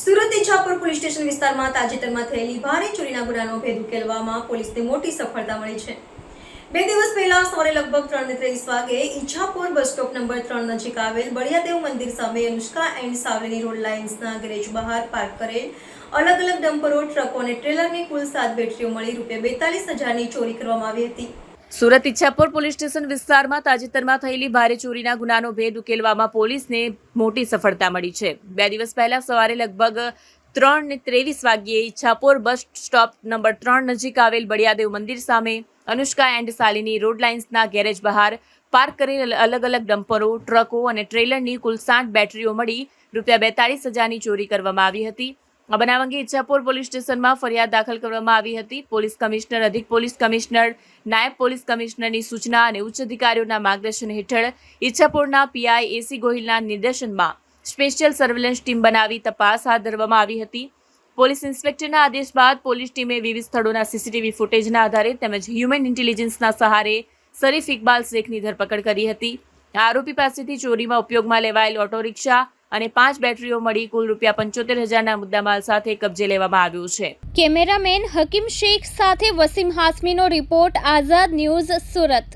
Surat ઇચ્છાપુર police station વિસ્તારમાં તાજેતરમાં થયેલી ભારે ચોરીના ગુનાનો ભેદ ઉકેલવામાં પોલીસને મોટી સફળતા મળી છે. બે દિવસ પહેલા સવારે લગભગ ત્રણ ને ત્રેવીસ વાગે ઇચ્છાપુર બસ સ્ટોપ નંબર ત્રણ નજીક આવેલ બળિયાદેવ મંદિર સામે અનુષ્કા એન્ડ સાવલીની રોડ લાઇન્સના ગેરેજ બહાર પાર્ક કરેલ અલગ અલગ ડમ્પરો, ટ્રકો અને ટ્રેલરની કુલ સાત બેટરીઓ મળી રૂપિયા બેતાલીસ હજારની ચોરી કરવામાં આવી હતી. સુરત ઈચ્છાપુર પોલીસ સ્ટેશન વિસ્તારમાં તાજેતરમાં થયેલી ભારે ચોરીના ગુનાનો ભેદ ઉકેલવામાં પોલીસને મોટી સફળતા મળી છે. બે દિવસ પહેલા સવારે લગભગ ત્રણ ને ત્રેવીસ વાગ્યે ઈચ્છાપુર બસ સ્ટોપ નંબર ત્રણ નજીક આવેલ બળિયાદેવ મંદિર સામે અનુષ્કા એન્ડ શાલિની રોડ લાઇન્સના ગેરેજ બહાર પાર્ક કરેલ અલગ અલગ ડમ્પરો, ટ્રકો અને ટ્રેલરની કુલ સાત બેટરીઓ મળી રૂપિયા બેતાળીસ હજારની ચોરી કરવામાં આવી હતી. આ બનાવ અંગે ઈચ્છાપુર પોલીસ સ્ટેશનમાં ફરિયાદ દાખલ કરવામાં આવી હતી. પોલીસ કમિશનર, અધિક પોલીસ કમિશનર, નાયબ પોલીસ કમિશનરની સૂચના અને ઉચ્ચ અધિકારીઓના માર્ગદર્શન હેઠળ ઈચ્છાપુરના પીઆઈ એસી ગોહિલના નિર્દેશનમાં સ્પેશિયલ સર્વેલન્સ ટીમ બનાવી તપાસ હાથ ધરવામાં આવી હતી. પોલીસ ઇન્સ્પેક્ટરના આદેશ બાદ પોલીસ ટીમે વિવિધ સ્થળોના સીસીટીવી ફૂટેજના આધારે તેમજ હ્યુમન ઇન્ટેલિજન્સના સહારે શરીફ ઇકબાલ શેખની ધરપકડ કરી હતી. આરોપી પાસેથી ચોરીમાં ઉપયોગમાં લેવાયેલ ઓટો રિક્ષા અને પાંચ બેટરીઓ મળી કુલ રૂપિયા પંચોતેર હજારના મુદ્દામાલ સાથે કબજે લેવામાં આવ્યો છે. કેમેરામેન હકીમ શેખ સાથે વસીમ હાસમીનો રિપોર્ટ, આઝાદ ન્યૂઝ સુરત.